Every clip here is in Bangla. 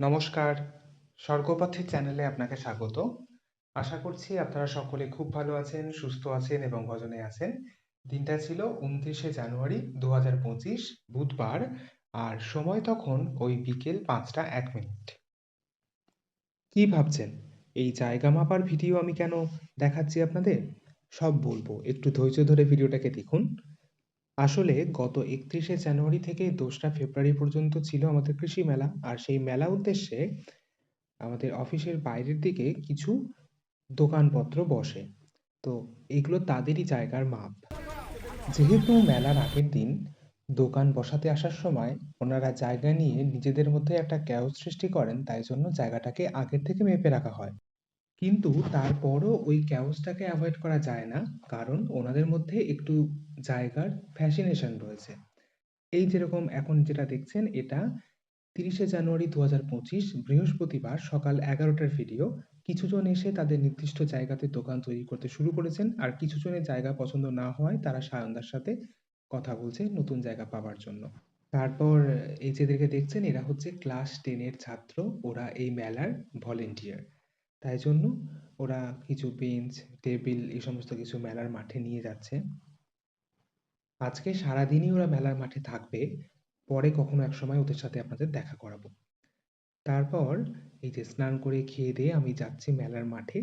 নমস্কার। স্বর্গপথের চ্যানেলে আপনাকে স্বাগত। আশা করছি আপনারা সকলে খুব ভালো আছেন, সুস্থ আছেন এবং ভজনে আছেন। দিনটা ছিল উনত্রিশে জানুয়ারি দু হাজার পঁচিশ, বুধবার, আর সময় তখন ওই বিকেল পাঁচটা এক মিনিট। কি ভাবছেন? এই জায়গা মাপার ভিডিও আমি কেন দেখাচ্ছি আপনাদের? সব বলব। একটু ধৈর্য ধরে ভিডিওটাকে দেখুন। আসলে গত একত্রিশে জানুয়ারি থেকে দোসরা ফেব্রুয়ারি পর্যন্ত ছিল আমাদের কৃষি মেলা। আর সেই মেলা উদ্দেশ্যে আমাদের অফিসের বাইরের দিকে কিছু দোকানপত্র বসে। তো এগুলো তাদেরই জায়গার মাপ। যেহেতু মেলার আগের দিন দোকান বসাতে আসার সময় ওনারা জায়গা নিয়ে নিজেদের মধ্যে একটা ক্যাওস সৃষ্টি করেন, তাই জন্য জায়গাটাকে আগের থেকে মেপে রাখা হয়। কিন্তু তারপরও ওই ক্যাওসটাকে অ্যাভয়েড করা যায় না। কারণ ওনাদের মধ্যে একটু জায়গার ফ্যাসিনেশন রয়েছে। এই যেরকম এখন যেটা দেখছেন, এটা তিরিশে জানুয়ারি দু হাজার পঁচিশ বৃহস্পতিবার সকাল এগারোটার ভিডিও কিছুজন এসে তাদের নির্দিষ্ট জায়গাতে দোকান তৈরি করতে শুরু করেছেন আর কিছু জনের জায়গা পছন্দ না হওয়ায় তারা সায়নদার সাথে কথা বলছে নতুন জায়গা পাওয়ার জন্য। তারপর এই যেদেরকে দেখছেন, এরা হচ্ছে ক্লাস টেনের ছাত্র। ওরা এই মেলার ভলেন্টিয়ার তাই জন্য ওরা কিছু বেঞ্চ টেবিল এই সমস্ত কিছু মেলার মাঠে নিয়ে যাচ্ছে। আজকে সারাদিনই ওরা মেলার মাঠে থাকবে, পরে কখনো এক সময় ওদের সাথে আপনাদের দেখা করাবো। তারপর এই যে স্নান করে খেয়ে দিয়ে আমি যাচ্ছি মেলার মাঠে।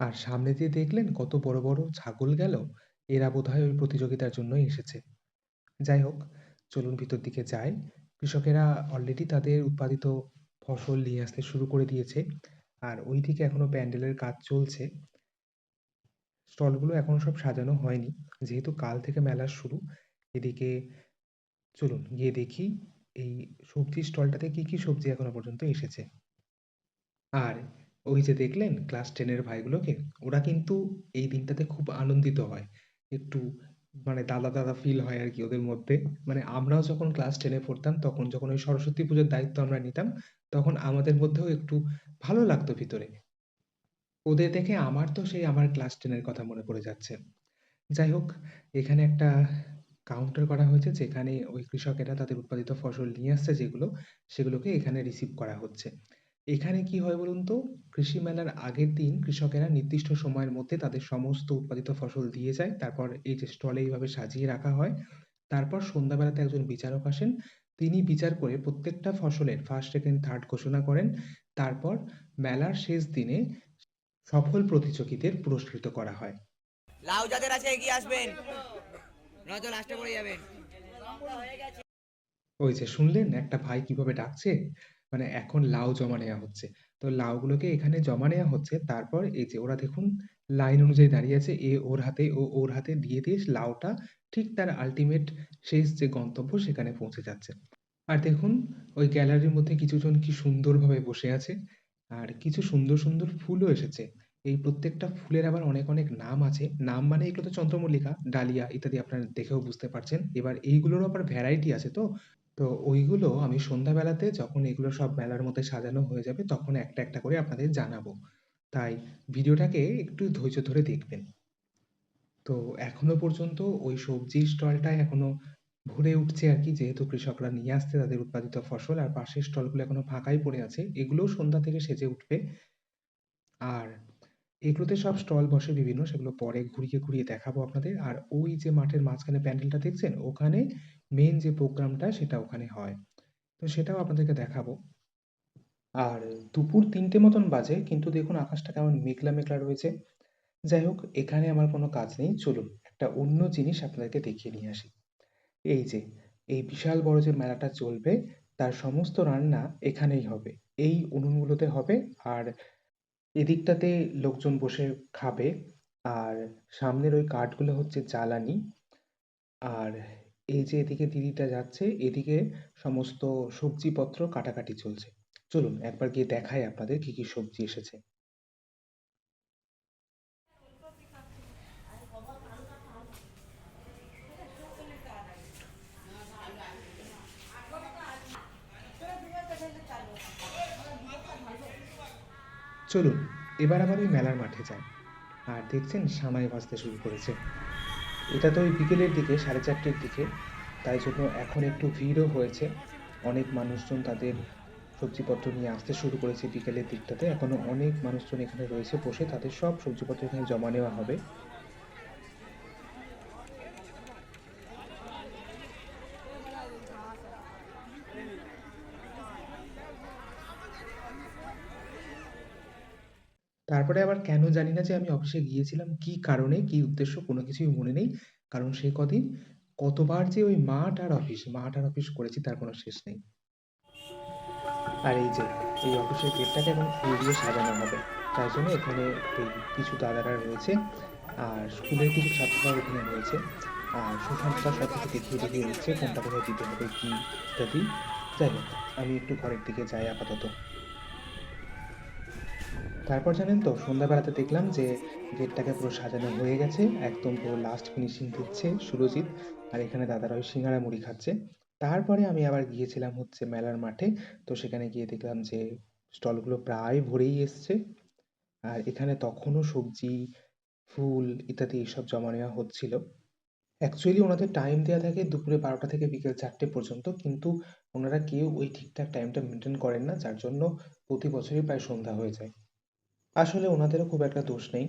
আর সামনে দিয়ে দেখলেন কত বড় বড় ছাগল গেল, এরা বোধহয় ওই প্রতিযোগিতার জন্যই এসেছে। যাই হোক, চলুন ভিতর দিকে যাই। কৃষকেরা অলরেডি তাদের উৎপাদিত ফসল নিয়ে আসতে শুরু করে দিয়েছে। আর ওইদিকে এখনও প্যান্ডেলের কাজ চলছে। স্টলগুলো এখনও সব সাজানো হয়নি। যেহেতু কাল থেকে মেলার শুরু, এদিকে চলুন গিয়ে দেখি এই সবজির স্টলটাতে কি কি সবজি এখনও পর্যন্ত এসেছে। আর ওই যে দেখলেন, ক্লাস টেনের ভাইগুলোকে, ওরা কিন্তু এই দিনটাতে খুব আনন্দিত হয়। একটু মানে দাদা দাদা ফিল হয় আর কি ওদের মধ্যে। মানে আমরাও যখন ক্লাস টেনে পড়তাম, তখন যখন ওই সরস্বতী পুজোর দায়িত্ব আমরা নিতাম, তখন আমাদের মধ্যেও একটু ভালো লাগতো ভিতরে। ওদের দেখে আমার তো সেই আমার ক্লাস টেনের কথা মনে পড়ে যাচ্ছে। যাই হোক, এখানে একটা কাউন্টার করা হয়েছে, যেখানে ওই কৃষকেরা তাদের উৎপাদিত ফসল নিয়ে আসছে যেগুলো, সেগুলোকে এখানে রিসিভ করা হচ্ছে। এখানে কি হয় বলুন তো? কৃষি মেলার আগের দিন কৃষকেরা নির্দিষ্ট সময়ের মধ্যে তাদের সমস্ত উৎপাদিত ফসল দিয়ে যায়। তারপর এই যে স্টলে এইভাবে সাজিয়ে রাখা হয়। তারপর সন্ধ্যাবেলাতে একজন বিচারক আসেন। তিনি বিচার করে প্রত্যেকটা ফসলের ফার্স্ট সেকেন্ড থার্ড ঘোষণা করেন। তারপর মেলার শেষ দিনে সফল প্রতিযোগীদের পুরস্কৃত করা হয়। লাউ যাদের আছে এগিয়ে আসবেন। নয়তো লাস্টে পড়ে যাবেন। ওই যে শুনলেন একটা ভাই কীভাবে ডাকছে? মানে এখন লাউ জমা নেওয়া হচ্ছে। তো লাউগুলোকে এখানে জমা নেওয়া হচ্ছে, তারপর এই যে ওরা দেখুন লাইন অনুযায়ী দাঁড়িয়ে আছে, এ ওর হাতে, ও ওর হাতে দিয়ে দিয়ে লাউটা ঠিক তার আলটিমেট শেষ যে গন্তব্য সেখানে পৌঁছে যাচ্ছে। আর দেখুন ওই গ্যালারির মধ্যে কিছুজন কি সুন্দরভাবে বসে আছে, আর কিছু সুন্দর সুন্দর ফুলও এসেছে। এই প্রত্যেকটা ফুলের আবার অনেক অনেক নাম আছে। নাম মানে এগুলো তো চন্দ্রমল্লিকা, ডালিয়া ইত্যাদি আপনারা দেখেও বুঝতে পারছেন। এবার এইগুলোরও আবার ভ্যারাইটি আছে তো। তো ওইগুলো আমি সন্ধ্যাবেলাতে যখন এগুলো সব মেলার মধ্যে সাজানো হয়ে যাবে, তখন একটা একটা করে আপনাদের জানাব। তাই ভিডিওটাকে একটু ধৈর্য ধরে দেখবেন। তো এখনও পর্যন্ত ওই সবজির স্টলটায় এখনও ভরে উঠছে আর কি, যেহেতু কৃষকরা নিয়ে আসছে তাদের উৎপাদিত ফসল, আর পাশের স্টলগুলো এখনও ফাঁকাই পড়ে আছে, এগুলোও সন্ধ্যা থেকে সেজে উঠবে। আর এগুলোতে সব স্টল বসে বিভিন্ন, সেগুলো পরে ঘুরিয়ে ঘুরিয়ে দেখাবো আপনাদের। আর ওই যে মাঠের মাঝখানে প্যান্ডেলটা দেখছেন, ওখানে মেন যে প্রোগ্রামটা সেটা ওখানে হয়। তো সেটাও আপনাদেরকে দেখাবো। আর দুপুর তিনটে মতন বাজে, কিন্তু দেখুন আকাশটা কেমন মেঘলা মেঘলা রয়েছে। যাই হোক, এখানে আমার কোনো কাজ নেই। চলুন, একটা অন্য জিনিস আপনাদেরকে দেখিয়ে নিয়ে আসি। এই যে, এই বিশাল বড় যে মেলাটা চলবে, তার সমস্ত রান্না এখানেই হবে। এই উনুনগুলোতে হবে। আর এদিকটাতে লোকজন বসে খাবে। আর সামনের ওই কাঠগুলো হচ্ছে জ্বালানি। আর এই যে এদিকে দিদিটা যাচ্ছে, এদিকে সমস্ত সবজিপত্র কাটাকাটি চলছে। চলুন একবার গিয়ে দেখাই আপনাদের কি কি সবজি এসেছে। চলুন, এবার আবার ওই মেলার মাঠে যাই। আর দেখছেন সানাই বাজতে শুরু করেছে। এটা তো ওই বিকেলের দিকে, সাড়ে চারটের দিকে। তাই জন্য এখন একটু ভিড়ও হয়েছে। অনেক মানুষজন তাদের সবজিপত্র নিয়ে আসতে শুরু করেছে বিকেলের দিকটাতে। এখনও অনেক মানুষজন এখানে রয়েছে বসে। তাদের সব সবজিপত্র এখানে জমা নেওয়া হবে। তারপরে আবার কেন জানি না যে আমি অফিসে গিয়েছিলাম, কি কারণে, কি উদ্দেশ্য, কোনো কিছুই মনে নেই। কারণ সেই কদিন, কতবার যে ওই মাঠ আর অফিস, মাঠ আর অফিস করেছি তার কোনো শেষ নেই। আর এই যে, এই অফিসের গেটটাকে এখন ফুল দিয়ে সাজানো হবে। তাই জন্য এখানে এই কিছু দাদারা রয়েছে, আর স্কুলের কিছু ছাত্ররাও এখানে রয়েছে। আর সুশান্তরা সব কিছু দেখিয়ে দেখিয়ে দিচ্ছে, কোনটা কোথায় দিতে হবে, কি ইত্যাদি। যাই হোক, আমি একটু ঘরের দিকে যাই আপাতত। তারপর জানেন তো, সন্ধ্যাবেলাতে দেখলাম যে গেটটাকে পুরো সাজানো হয়ে গেছে, একদম পুরো লাস্ট ফিনিশিং দিচ্ছে সুরজিৎ আর এখানে দাদারা ওই সিঙ্গারা মুড়ি খাচ্ছে। তারপরে আমি আবার গিয়েছিলাম হচ্ছে মেলার মাঠে, তো সেখানে গিয়ে দেখলাম যে স্টলগুলো প্রায় ভরেই এসছে। আর এখানে তখনও সবজি, ফুল ইত্যাদি এইসব জমা নেওয়া হচ্ছিল। অ্যাকচুয়ালি ওনাদের টাইম দেওয়া থাকে দুপুরে বারোটা থেকে বিকেল চারটে পর্যন্ত, কিন্তু ওনারা কেউ ওই ঠিকঠাক টাইমটা মেনটেন করেন না, যার জন্য প্রতি বছরই প্রায় সন্ধ্যা হয়ে যায়। আসলে ওনাদেরও খুব একটা দোষ নেই।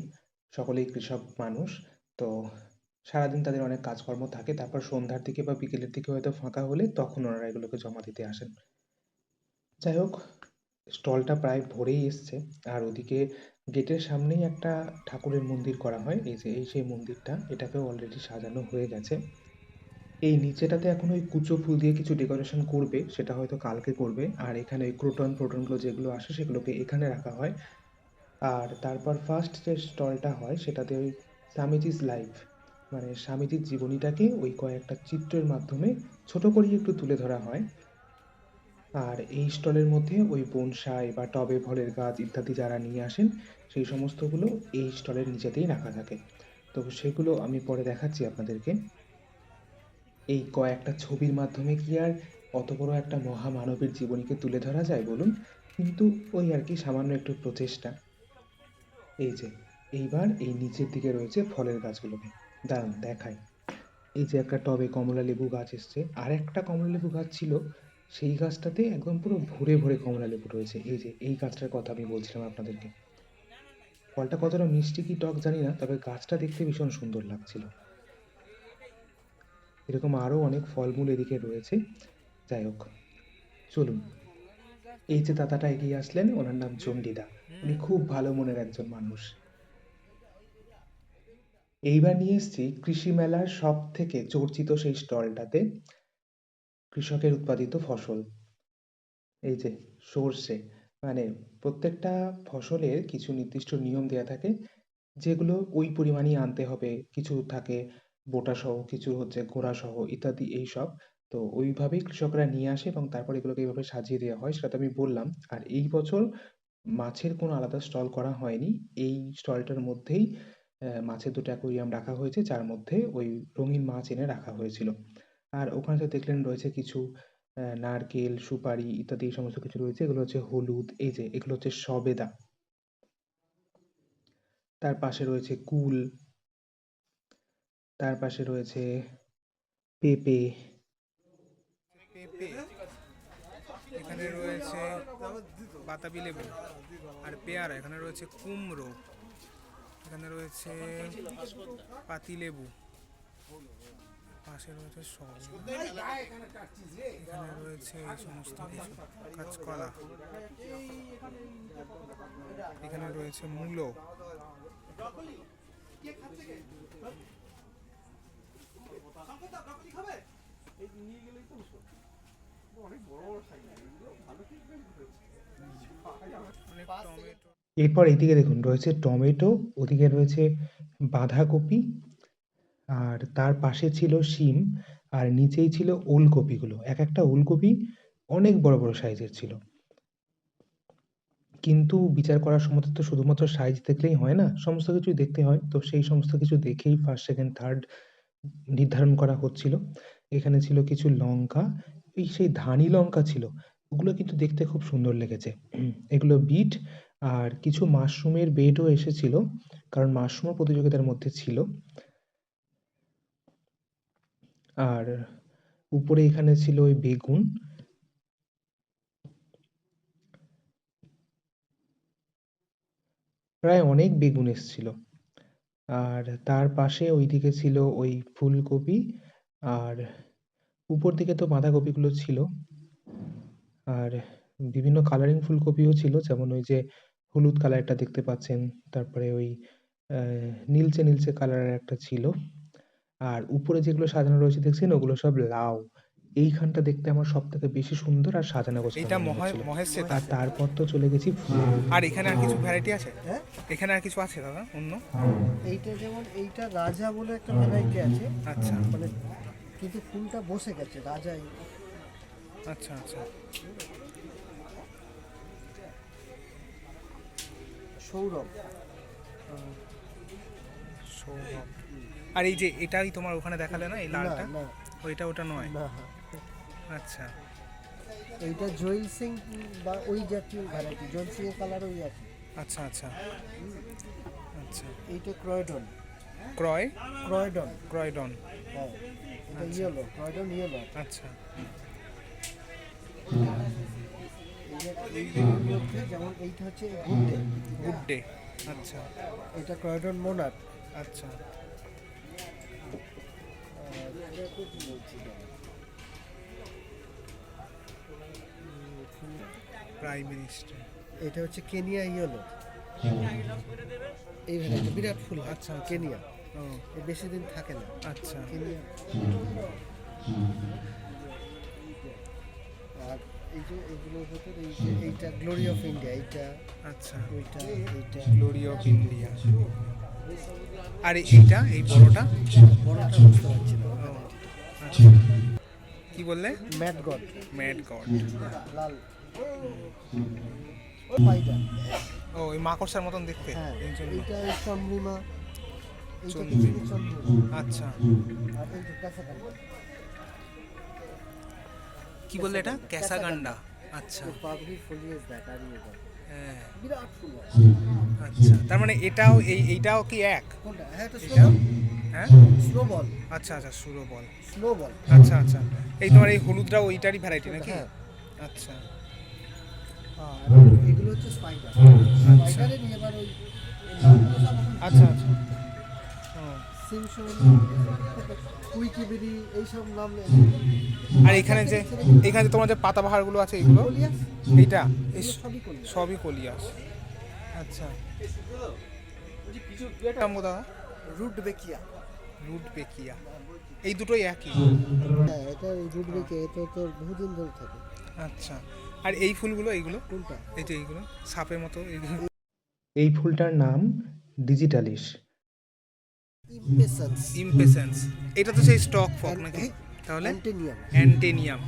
সকলেই কৃষক মানুষ। তো সারাদিন তাদের অনেক কাজকর্ম থাকে। তারপর সন্ধ্যার দিকে বা বিকেলের দিকে হয়তো ফাঁকা হলে তখন ওনারা এগুলোকে জমা দিতে আসেন। যাই হোক, স্টলটা প্রায় ভরেই এসছে। আর ওদিকে গেটের সামনেই একটা ঠাকুরের মন্দির করা হয়। এই যে, এই সেই মন্দিরটা এটাকেও অলরেডি সাজানো হয়ে গেছে। এই নিচেটাতে এখন ওই কুচো ফুল দিয়ে কিছু ডেকোরেশন করবে, সেটা হয়তো কালকে করবে। আর এখানে ওই ক্রোটন প্রোটনগুলো যেগুলো আসে, সেগুলোকে এখানে রাখা হয়। আর তারপর ফার্স্ট যে স্টলটা হয়, সেটাতে ওই স্বামীজিস লাইফ মানে স্বামীজির জীবনীটাকে ওই কয়েকটা চিত্রের মাধ্যমে ছোট করে একটু তুলে ধরা হয়। আর এই স্টলের মধ্যে ওই বনসাই বা টবে ফলের গাছ ইত্যাদি যারা নিয়ে আসেন, সেই সমস্তগুলো এই স্টলের নিচেতেই রাখা থাকে। তো সেগুলো আমি পরে দেখাচ্ছি আপনাদেরকে। এই কয়েকটা ছবির মাধ্যমে কি আর অত বড় একটা মহামানবের জীবনীকে তুলে ধরা যায় বলুন? কিন্তু ওই আর কি সামান্য একটু প্রচেষ্টা। এই যে, এইবার এই নিচের দিকে রয়েছে ফলের গাছগুলোকে। দাঁড়ান, দেখাই। এই যে একটা টবে কমলা লেবু গাছ এসছে। আর একটা কমলা লেবু গাছ ছিল, সেই গাছটাতে একদম পুরো ভরে ভরে কমলা লেবু রয়েছে। এই যে, এই গাছটার কথা আমি বলছিলাম আপনাদেরকে। ফলটা কতটা মিষ্টি কি টক জানি না, তবে গাছটা দেখতে ভীষণ সুন্দর লাগছিল। এরকম আরও অনেক ফলমূল এদিকে রয়েছে। যাই হোক, চলুন। এই যে দাদাটা এগিয়ে আসলেন, ওনার নাম চণ্ডীদা। উনি খুব ভালো মনের একজন মানুষ। এইবার নিয়ে এসেছি কৃষি মেলার সব থেকে চর্চিত সেই স্টলটাতে কৃষকের উৎপাদিত ফসল। এই যে সর্ষে মানে প্রত্যেকটা ফসলের কিছু নির্দিষ্ট নিয়ম দেওয়া থাকে, যেগুলো ওই পরিমাণই আনতে হবে। কিছু থাকে বোটা সহ কিছু হচ্ছে গোড়া সহ ইত্যাদি এই সব তো ওইভাবেই কৃষকরা নিয়ে আসে এবং তারপর এগুলোকে এইভাবে সাজিয়ে দেওয়া হয়, সেটা তো আমি বললাম। আর এই বছর মাছের কোনো আলাদা স্টল করা হয়নি। এই স্টলটার মধ্যেই মাছের দুটো অ্যাকোরিয়াম রাখা হয়েছে, যার মধ্যে ওই রঙিন মাছ এনে রাখা হয়েছিল। আর ওখানে তো দেখলেন রয়েছে কিছু নারকেল, সুপারি ইত্যাদি এই সমস্ত কিছু রয়েছে। এগুলো হচ্ছে হলুদ, এই যে এগুলো হচ্ছে সবেদা। তার পাশে রয়েছে কুল। তার পাশে রয়েছে পেঁপে। পেঁপে, এখানে রয়েছে বাতাবি লেবু আর পেয়ারা, এখানে রয়েছে কুমড়ো, এখানে রয়েছে পাতি লেবু, পাশে রয়েছে সব। এখানে রয়েছে এই সমস্ত কিছু, কাঁচকলা। এখানে রয়েছে মূলো। অনেক টমেটো এরপর এদিকে দেখুন, রয়েছে টমেটো, ওদিকে রয়েছে বাঁধাকপি, আর তার পাশে ছিল শিম, আর নিচেই ছিল ওলকপিগুলো। এক একটা ওলকপি অনেক বড় বড় সাইজের ছিল। কিন্তু বিচার করার সময় তো শুধুমাত্র সাইজ দেখলেই হয় না, সমস্ত কিছুই দেখতে হয়। তো সেই সমস্ত কিছু দেখেই ফার্স্ট সেকেন্ড থার্ড নির্ধারণ করা হচ্ছিল। এখানে ছিল কিছু লঙ্কা এই সেই ধানি লঙ্কা ছিল, ওগুলো কিন্তু দেখতে খুব সুন্দর লেগেছে। এগুলো বিট আর কিছু মাশরুমের বেডও এসেছিল, কারণ মাশরুমও প্রতিযোগিতার মধ্যে ছিল। আর উপরে এখানে ছিল ওই বেগুন। প্রায় অনেক বেগুন এসেছিল। আর তার পাশে ওইদিকে ছিল ওই ফুলকপি আর উপর দিকে তো বাঁধাকপিগুলো ছিল। আর বিভিন্ন কালারিং ফুলকপিও ছিল যেমন ওই যে হলুদ কালারটা দেখতে পাচ্ছেন তারপরে ওই আহ, নীলচে নীলচে কালারের একটা ছিল। আর উপরে যেগুলো সাজানো রয়েছে দেখছেন ওগুলো সব লাউ। এইখানটা দেখতে আমার সব থেকে বেশি সুন্দর আর সাজানো গোছানো এইটা মহে হচ্ছিল। মহেশের আর তারপর তো চলে গেছি ফুল। আর এখানে আর কিছু ভ্যারাইটি আছে? হ্যাঁ? এখানে আর কিছু আছে দাদা? অন্য? এইটা যেমন এইটা রাজা বলে একটা ভ্যারাইটি আছে। আচ্ছা। মানে কিন্তু ফুলটা বসে গেছে রাজাই। আচ্ছা আচ্ছা। সৌরভ। সৌরভ। আর এই যে এটাই তোমার ওখানে দেখালে না এই লালটা? ওইটা ওটা নয়? আচ্ছা। এইটা জয়েল সিং বা ওই জাতীয় ভ্যারাইটি জয়েল সিং এর কালার ওই আছে আচ্ছা আচ্ছা। আচ্ছা। এইটা ক্রয়ডন। ক্রয়? ক্রয়ডন। ক্রয়ডন। হ্যাঁ। ইয়েলো ক্রয়ডন ইয়েলো আচ্ছা। এইগুলোর যেমন এইটা হচ্ছে গুড ডে আচ্ছা। এটা ক্রয়ডন আচ্ছা। Prime minister. এটা হচ্ছে কেনিয়া ইয়েলো। এই ভ্যারাইটি বিরাট ফুল আচ্ছা, আচ্ছা আচ্ছা। কেনিয়া। বেশি দিন থাকে না। আচ্ছা। আর এই যে এগুলোর ভেতর এই যে এইটা গ্লোরি অফ ইন্ডিয়া এইটা আচ্ছা। ওইটা এইটা। গ্লোরি অফ ইন্ডিয়া আর এইটা এই বড়টা? বড়টা বুঝতে পারছি না। আচ্ছা। কি বললে? ম্যাট গড ম্যাড গড লাল। ও ওই মাকড়সার মতন দেখতে। হ্যাঁ এইটা ওই আচ্ছা। কি বললে এটা? ক্যাসাগান্ডা। আচ্ছা। হ্যাঁ। আচ্ছা। তার মানে এটাও এই এইটাও কি এক? হ্যাঁ স্নো হ্যাঁ? বল আচ্ছা আচ্ছা সুরো বল স্নো বল আচ্ছা আচ্ছা। এই তোমার এই হলুদটাও ওইটারই ভ্যারাইটি নাকি? হ্যাঁ। আচ্ছা। এগুলো হচ্ছে স্পাইডার স্পাইডারে এবার ওই আচ্ছা আচ্ছা। ও। সিমসন কুইকিবিরি এইসব নাম আর এখানে যে এখানে যে তোমার যে পাতাবাহারগুলো আছে এগুলো এইটা এই সবই কলিয়াস। আচ্ছা। দাদা? রুট বেকিয়া। রুট পেকিয়া এই দুটোই একই? হ্যাঁ এটা রুট বেকিয়া এটা তো বহুদিন ধরে থাকে। আচ্ছা। আর এই ফুলগুলো এইগুলো? কোনটা? এই যে এইগুলো সাপের মতো এইগুলো। এই ফুলটার নাম ডিজিটালিশ ইমপেসেন্স ইমপেসেন্স এটা তো সেই স্টক ফক নাকি? তাহলে? অ্যান্টেনিয়াম অ্যান্টেনিয়াম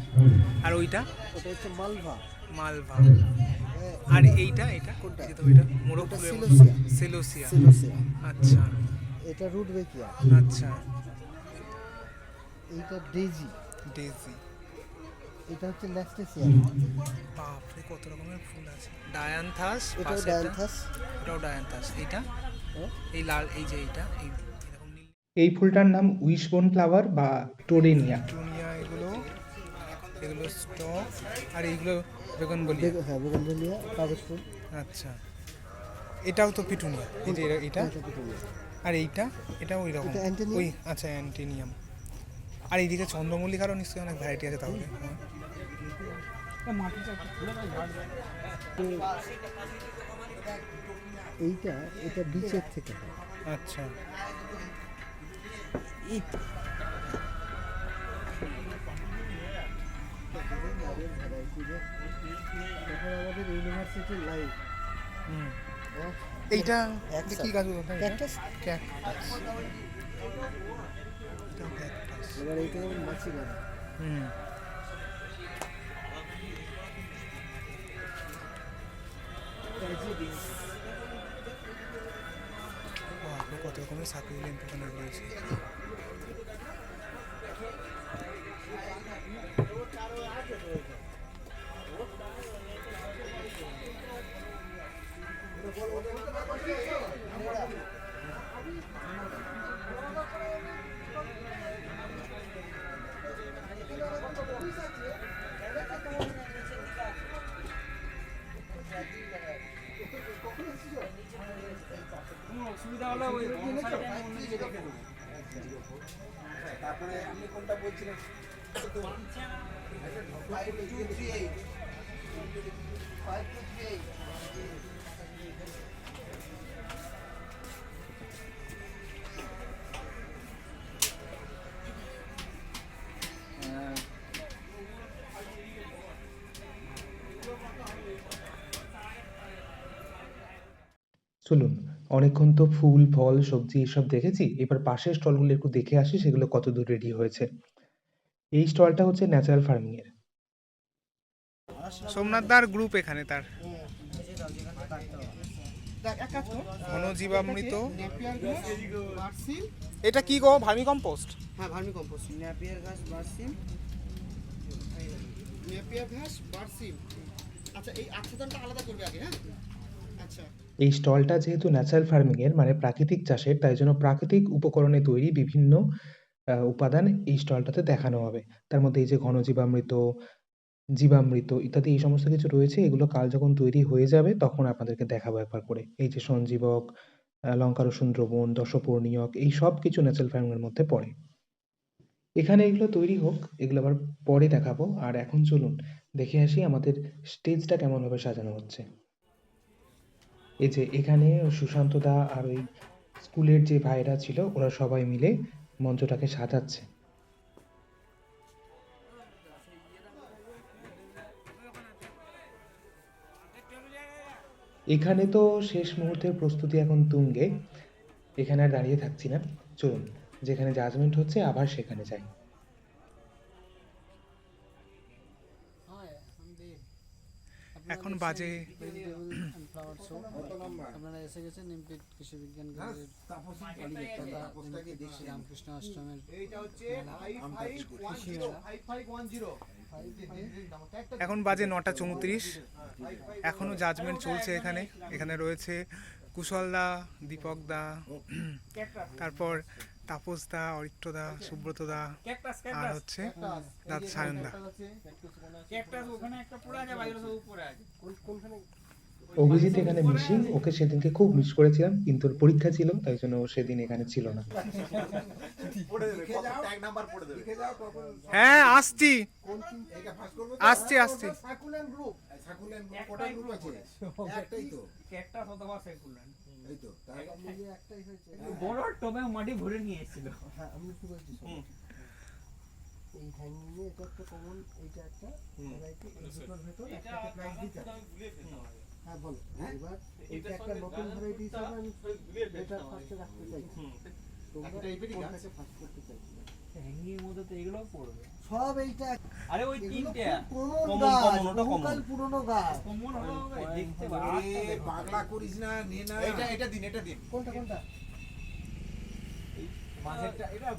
আর ওইটা? ওটা হচ্ছে মালভা মালভা হ্যাঁ, আর এইটা এটা? কোনটা? মোরগ ওটা ফুলের সিলোসিয়া। সেলোসিয়া আচ্ছা। এটা রুট বেকিয়া আচ্ছা। এইটা ডেজি ডেজি এটা হচ্ছে ল্যাক্টেসিয়া বাপরে কত রকমের ফুল আছে। ডায়ান্থাস এটাও ডায়ান্থাস এটাও ডায়ান্থাস এইটা? হ্যাঁ? এই লাল এই যে এইটা এই এই ফুলটার নাম উইশবোন ফ্লাওয়ার বা টোরেনিয়া। টুনিয়া এগুলো এগুলো স্টক আর এইগুলো বেগুন হ্যাঁ বেগনভেলিয়া কাগজ ফুল। আচ্ছা। এটাও তো পিটুনিয়া যে এটা- এটা এটা? আর এইটা? এটাও ওই রকম ওই আচ্ছা অ্যান্টিনিয়াম। আর এইদিকে চন্দ্রমল্লিকারও নিশ্চয়ই অনেক ভ্যারাইটি আছে তাহলে। হ্যাঁ। এইটা এটা বিচের থেকে আচ্ছা। আমাদের ইউনিভার্সিটির লাইফ এইটা কি গাছ ক্যাকটাস? ক্যাকটাস। এবার এইটা যেমন মাছি গাছ হুম। বাপরে, কত রকমের সাকুলেন্ট এখানে রয়েছে। অসুবিধা হলে ওই তারপরে আমি কোনটা বলছিলাম চলুন, অনেকক্ষণ তো ফুল, ফল, সবজি, এসব দেখেছি। এবার পাশের স্টলগুলো একটু দেখে আসি, সেগুলো কত দূর রেডি হয়েছে। এই স্টলটা হচ্ছে ন্যাচারাল ফার্মিং এর। সোমনাথ দার গ্রুপ এখানে তার। এটা কি গো? ভার্মি কম্পোস্ট হ্যাঁ ভার্মি কম্পোস্ট ন্যাপিয়ার ঘাস বার্সিম। নেপিয়ার ঘাস বার্সিম। আচ্ছা এই আচ্ছাদনটা আলাদা করবে আগে হ্যাঁ? আচ্ছা। এই স্টলটা যেহেতু ন্যাচারাল ফার্মিং এর মানে প্রাকৃতিক চাষের তাই জন্য প্রাকৃতিক উপকরণে তৈরি বিভিন্ন উপাদান এই স্টলটাতে দেখানো হবে। তার মধ্যে এই যে ঘনজীবামৃত, জীবামৃত ইত্যাদি এই সমস্ত কিছু রয়েছে, এগুলো কাল যখন তৈরি হয়ে যাবে তখন আপনাদেরকে দেখাবো একবার করে। এই যে সঞ্জীবক লঙ্কা, রসুন, দ্রবণ, দশপর্ণীয়ক, এই সব কিছু ন্যাচারাল ফার্মিং এর মধ্যে পড়ে। এখানে এগুলো তৈরি হোক, এগুলো আবার পরে দেখাবো। আর এখন চলুন, দেখে আসি আমাদের স্টেজটা কেমন ভাবে সাজানো হচ্ছে। এই যে এখানে সুশান্ত দা আর ওই স্কুলের যে ভাইরা ছিল, ওরা সবাই মিলে মঞ্চটাকে সাজাচ্ছে। এখানে তো শেষ মুহূর্তের প্রস্তুতি এখন তুঙ্গে। এখানে আর দাঁড়িয়ে থাকছি না। চলুন যেখানে জাজমেন্ট হচ্ছে আবার সেখানে যাই। এখন বাজে ফ্লাওয়ার শো আপনারা এসে গেছেন এমপি কৃষি বিজ্ঞান কেন্দ্রের রামকৃষ্ণ আশ্রমের কৃষি এখন বাজে নটা চৌত্রিশ। এখনও জাজমেন্ট চলছে এখানে। এখানে রয়েছে কুশল দা দীপক দা তারপর তাপস দা অরিত্র দা সুব্রত দা আর হচ্ছে দাদা সায়ন দা। অভিজিৎ এখানে মিসিং ওকে সেদিনকে খুব মিস করেছিলাম কিন্তু ওর পরীক্ষা ছিল তাই জন্য ও সেদিন এখানে ছিল না। হ্যাঁ আসছি। আসছি আসছি। এটা একটা কমন একটা ভেতর একটা প্রাইস দিতে হ্যাঁ বলো। এবার এটা একটা নতুন ভ্যারাইটি হিসেবে আমি এটা ফার্স্টে রাখতে চাইছি। তোমরা কোনটাকে ফার্স্ট করতে চাইছি? হ্যাঙ্গিং মধ্যে তো এগুলো পড়বে। সব এইটা আরে ওই এগুলো তিনটে। খুব Common, common গাছ common, ওটা common। বহুকাল পুরনো গাছ। কমন হলো দেখতে পাগলা করিস না নে না। এটা এটা দিন এটা দিন। কোনটা কোনটা? মাঝেরটা এটা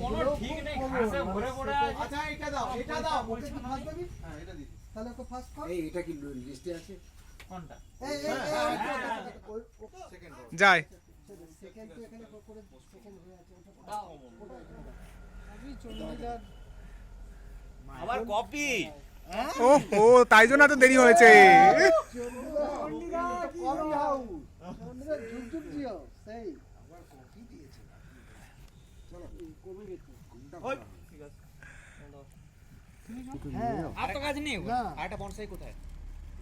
কোনো ঠিক নেই ঘাসে ভরে পড়ে আছে। আচ্ছা এটা দাও এটা দাও ওকে কি ফার্স্ট দিবি হ্যাঁ এটা দিন। তাহলে ফার্স্ট কর। এই এটা কি লিস্টে আছে? যাই। আবার কপি? ও ও তাই জন্য এত দেরি হয়েছে। হ্যাঁ। আর তো কাজ নেই। না। আরেকটা বনসাই কোথায়?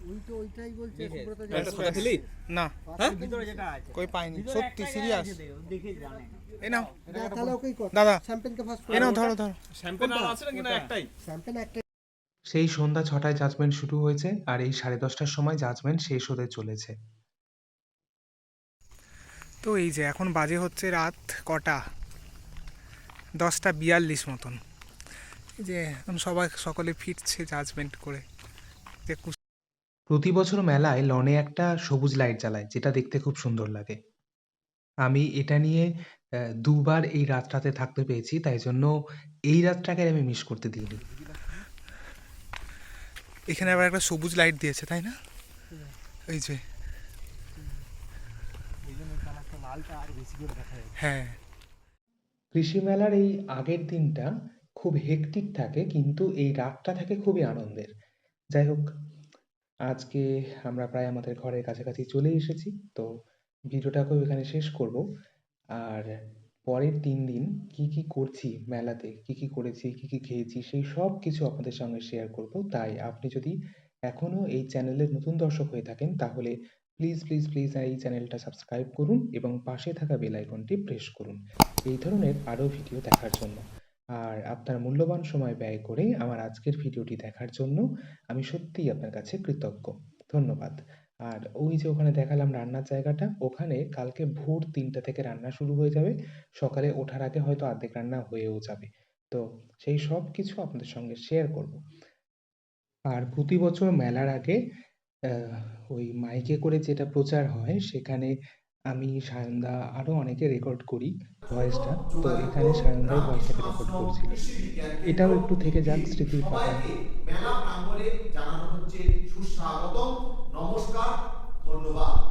ওই তো ওইটাই বলছে সুব্রত এটা জানে। কোথা দিলি? না। হ্যাঁ? ভিতরে যেটা আছে। কই পাইনি। সত্যি সিরিয়াস জায়গায় আছে, দেখে জানে। এ নাও। তাহলে ওকেই কর। দাদা। শ্যাম্পেনকে ফার্স্ট এ নাও ধরো ধরো। শ্যাম্পেন আর আছে নাকি না একটাই? শ্যাম্পেন একটা সেই সন্ধ্যা ছটায় জাজমেন্ট শুরু হয়েছে আর এই সাড়ে দশটার সময় জাজমেন্ট শেষ হতে চলেছে। তো এই যে এখন বাজে হচ্ছে রাত কটা? দশটা বিয়াল্লিশ মতন। যে এখন সবাই সকলে ফিরছে জাজমেন্ট করে। যে কুশ- প্রতি বছর মেলায় লনে একটা সবুজ লাইট জ্বালায় যেটা দেখতে খুব সুন্দর লাগে। আমি এটা নিয়ে আহ, দুবার এই রাতটাতে থাকতে পেয়েছি তাই জন্য এই রাতটাকে আমি মিস করতে দিইনি। এখানে আবার একটা সবুজ লাইট দিয়েছে তাই না? এই যে। হ্যাঁ। কৃষি মেলার এই আগের দিনটা খুব হেক্টিক থাকে কিন্তু এই রাতটা থাকে খুবই আনন্দের। যাই হোক আজকে আমরা প্রায় আমাদের ঘরের কাছাকাছি চলে এসেছি, তো ভিডিওটাকেও এখানে শেষ করব। আর পরের তিন দিন কি কি করছি মেলাতে, কি কি করেছি, কি কি খেয়েছি, সেই সব কিছু আপনাদের সঙ্গে শেয়ার করব। তাই আপনি যদি এখনও এই চ্যানেলের নতুন দর্শক হয়ে থাকেন, তাহলে প্লিজ প্লিজ প্লিজ এই চ্যানেলটা সাবস্ক্রাইব করুন এবং পাশে থাকা বেল আইকনটি প্রেস করুন। এই ধরনের আরও ভিডিও দেখার জন্য। আর আপনার মূল্যবান সময় ব্যয় করে আমার আজকের ভিডিওটি দেখার জন্য আমি সত্যিই আপনার কাছে কৃতজ্ঞ। ধন্যবাদ। আর ওই যে ওখানে দেখালাম রান্নার জায়গাটা, ওখানে কালকে ভোর তিনটা থেকে রান্না শুরু হয়ে যাবে। সকালে ওঠার আগে হয়তো অর্ধেক রান্না হয়েও যাবে। তো সেই সব কিছু আপনাদের সঙ্গে শেয়ার করব। আর প্রতি বছর মেলার আগে ওই মাইকে করে যেটা প্রচার হয়, সেখানে আমি সায়নদা আরও অনেকে রেকর্ড করি ভয়েসটা তো এখানে সায়নদার ভয়েসটাকে রেকর্ড করছি এটাও একটু থেকে যাক, স্মৃতির কথা মেলা প্রাঙ্গণে জানানো হচ্ছে সুস্বাগতম, নমস্কার, ধন্যবাদ।